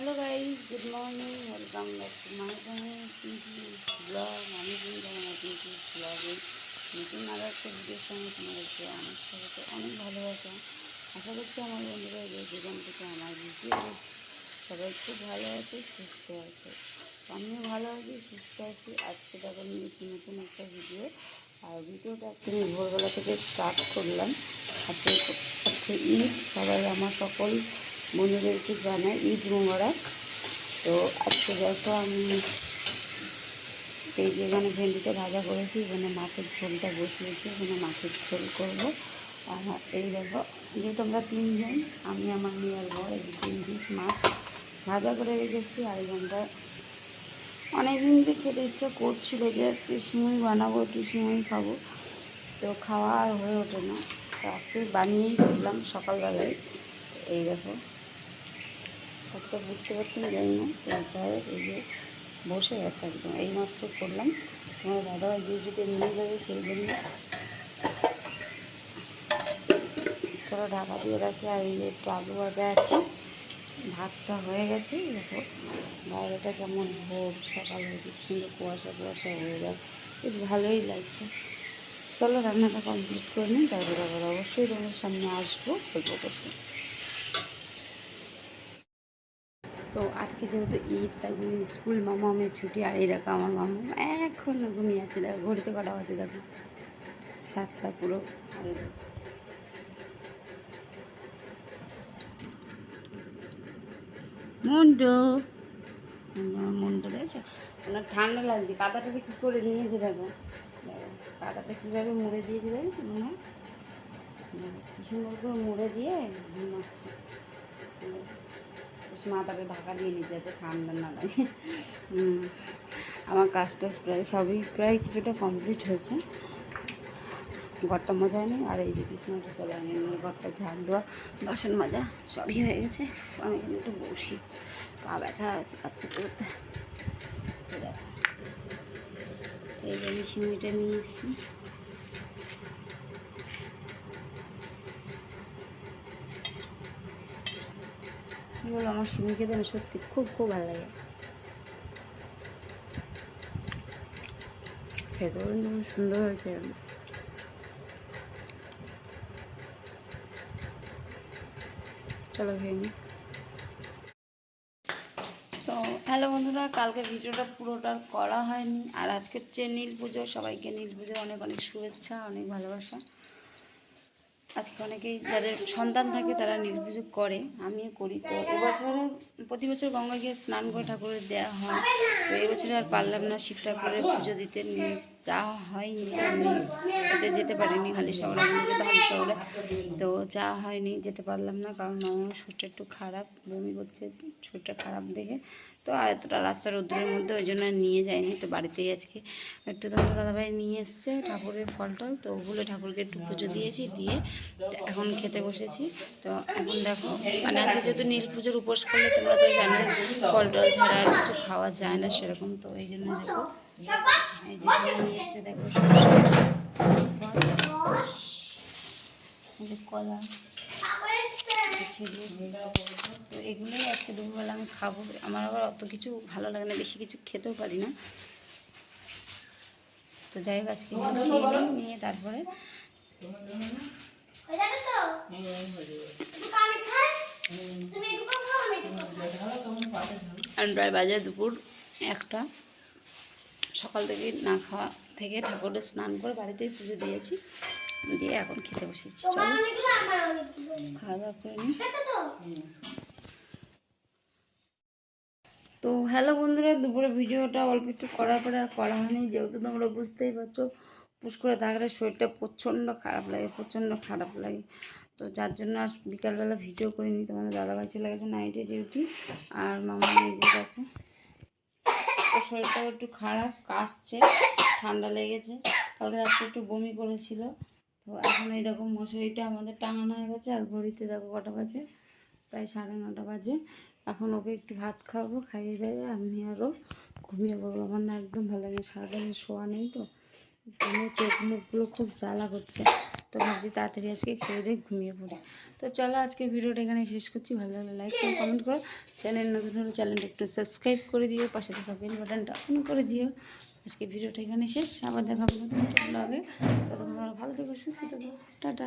Hello guys good morning welcome back to my channel Pinky blog আমি কিন্তু আমার পিঙ্কি ব্লগে নতুন আরও একটা ভিডিওর সঙ্গে তোমাদেরকে অনেক স্বাগত অনেক ভালোবাসা আশা করছি আমার বন্ধুরা যে যেখান থেকে আমার ভিডিও। সবাই খুব ভালো আছে, সুস্থ আছে। আমিও ভালো আছি, সুস্থ আছি। আজকে দেখো, নিয়েছি নতুন একটা ভিডিও। আর ভিডিওটা আজকে আমি ভোরবেলা থেকে স্টার্ট করলাম। আজকে ঈদ। সবাই, আমার সকল বন্ধুদেরকে জানাই, ঈদ মোবারক। তো আজকে দেখো আমি এই যে এখানে ভেন্ডিটা ভাজা করেছি, এখানে মাছের ঝোলটা বসিয়েছি, এখানে মাছের ঝোল করব। আর এই দেখো যেহেতু আমরা তিনজন, আমি, আমার মেয়ের বর, এই তিন পিস মাছ ভাজা করে রেখেছি। আর এখানটা অনেক দিন থেকে খেতে ইচ্ছা করছিল যে আজকে সিমই বানাবো, একটু সিমই খাব। তো খাওয়া আর হয়ে ওঠে না। তো আজকে বানিয়েই করলাম সকালবেলায়। এই দেখো কত বুঝতে পারছি না, জানি না। তো যাই হোক, এই যে বসে গেছে একদম। এইমাত্র করলাম। তোমার দাদা যদি নিয়ে যাবে সেই জন্য। চলো ঢাকা দিয়ে রাখি। আর এই যে একটু আলু ভাজা আছে, ভাতটা হয়ে গেছে দেখো। বাইরেটা কেমন ভোর, সকাল হয়েছে সুন্দর কুয়াশা কুয়াশা হয়ে যায় বেশ ভালোই লাগছে। চলো রান্নাটা কমপ্লিট করে নিই, তারপরে আবার অবশ্যই তোমার সামনে আসব, গল্প করতে তো আজকে যেহেতু ঈদ, তাই জন্য স্কুল মামামের ছুটি, আর এই দেখো আমার মামা এখন ঘুমিয়ে আছে, দেখো ঘড়িতে কটা বাজে দেখো। সাতটা পুরো। আর আমার মুন্ডু দেখছ? ওনার ঠান্ডা লাগছে, কাদাটা কী করে নিয়েছে দেখো। দেখো, কাদাটা কীভাবে মুড়ে দিয়েছে দেখেছ মনে হয়? কি সুন্দর করে মুড়ে দিয়ে ঘুমাচ্ছে। মাথাটা ঢাকা দিয়ে নিচে যাতে ঠান্ডা না লাগে। আমার কাজ টাজ প্রায় সবই প্রায় কিছুটা কমপ্লিট হয়েছে। ঘরটা মজা হয়নি আর এই যে কৃষ্ণ বিছনাটা তোলা নিয়ে ঘরটা ঝাড় দেওয়া, বাসন মাজা সবই হয়ে গেছে। আমি এখানে একটু বসি। পা ব্যথা আছে কাজ করতে করতে। এই যে আমি সিমিটা নিয়ে এসেছি। এগুলো আমার সিমি খেতে না সত্যি খুব খুব ভালো লাগে। খেতেও সুন্দর হয়েছে। চলো তো হ্যালো বন্ধুরা, কালকে ভিডিওটা পুরোটা করা হয়নি। আর আজকে হচ্ছে নীল পুজো। সবাইকে নীল পুজো অনেক অনেক শুভেচ্ছা, অনেক ভালোবাসা। আজকে অনেকেই যাদের সন্তান থাকে তারা নির্বিযোগ করে, আমিও করি। তো এবছরও প্রতি বছর গঙ্গা গিয়ে স্নান করে ঠাকুরের দেওয়া হয়। তো এবছরে আর পারলাম না শিব ঠাকুরের পুজো দিতে নি- যাওয়া হয়নি, আমি ওতে যেতে পারিনি হালি শহরে। যেতে হালি শহরে। তো যাওয়া হয়নি, যেতে পারলাম না কারণ আমার শরীরটা একটু খারাপ, বমি করছে, শরীরটা খারাপ দেখে। তো এতটা রাস্তার রোদ্রের মধ্যে ওই জন্য নিয়ে যায়নি তো বাড়িতেই আজকে একটু তোমার দাদাভাই নিয়ে এসছে ঠাকুরের ফল টল। তো ওগুলো ঠাকুরকে একটু পুজো দিয়েছি, দিয়ে এখন খেতে বসেছি। তো এখন দেখো মানে আছে যেহেতু নীল পুজোর উপোস করলে তোমরা তো জানো ফল টল ছাড়া আর কিছু খাওয়া যায় না সেরকম। তো এই জন্য দেখো এই যে নিয়ে এসছে দেখো এই যে কলা। তো এগুলোই আজকে দুপুরবেলা আমি খাব। আমার আবার অত কিছু ভালো লাগে না বেশি কিছু খেতেও পারি না। তো যাই হোক আজকে খেয়ে নিয়ে তারপরে হয়ে। আর বাজে দুপুর একটা। সকাল থেকে না খাওয়া থেকে ঠাকুরের স্নান করে বাড়িতেই পুজো দিয়েছি। দিয়ে এখন খেতে বসেছি। খাওয়া দাওয়া করে নিই তো? হ্যালো বন্ধুরা দুপুরে ভিডিওটা অল্প একটু করার পরে আর করা হয়নি। যেহেতু তোমরা বুঝতেই পারছ পুষ করে থাকলে শরীরটা প্রচণ্ড খারাপ লাগে প্রচণ্ড খারাপ লাগে। তো যার জন্য আর বিকালবেলা ভিডিও করিনি। তোমাদের দাদাভাই চলে গেছে নাইটে ডিউটি। আর মামা যে দেখো ওর শরীরটাও একটু খারাপ, কাশছে, ঠান্ডা লেগেছে। কালকে রাত্রে একটু বমি করেছিল। তো এখন এই দেখো মশারিটা আমাদের টাঙানো হয়ে গেছে আর ঘড়িতে দেখো কটা বাজে? প্রায় সাড়ে নটা বাজে। এখন ওকে একটু ভাত খাওয়াবো, খাইয়ে দেয়। আমি আরও ঘুমিয়ে পড়ব। আমার না একদম ভালো লাগে সারাদিন শোয়া নেই তো। চোখ মুখগুলো খুব জ্বালা করছে। তো ভাবছি তাড়াতাড়ি আজকে খেয়ে দিয়ে ঘুমিয়ে পড়ি। তো চলো আজকে ভিডিওটা এখানে শেষ করছি। ভালো লাগলে লাইক করো কমেন্ট করো। চ্যানেল নতুন হলে চ্যানেলটা একটু সাবস্ক্রাইব করে দিও, পাশে থাকা বেল বাটনটা অন করে দিও। আজকে ভিডিওটা এখানে শেষ। আবার দেখাবো নতুন একটা ব্লগে ততক্ষণ তোমরা ভালো থেকো, সুস্থ থাকো। টাটা।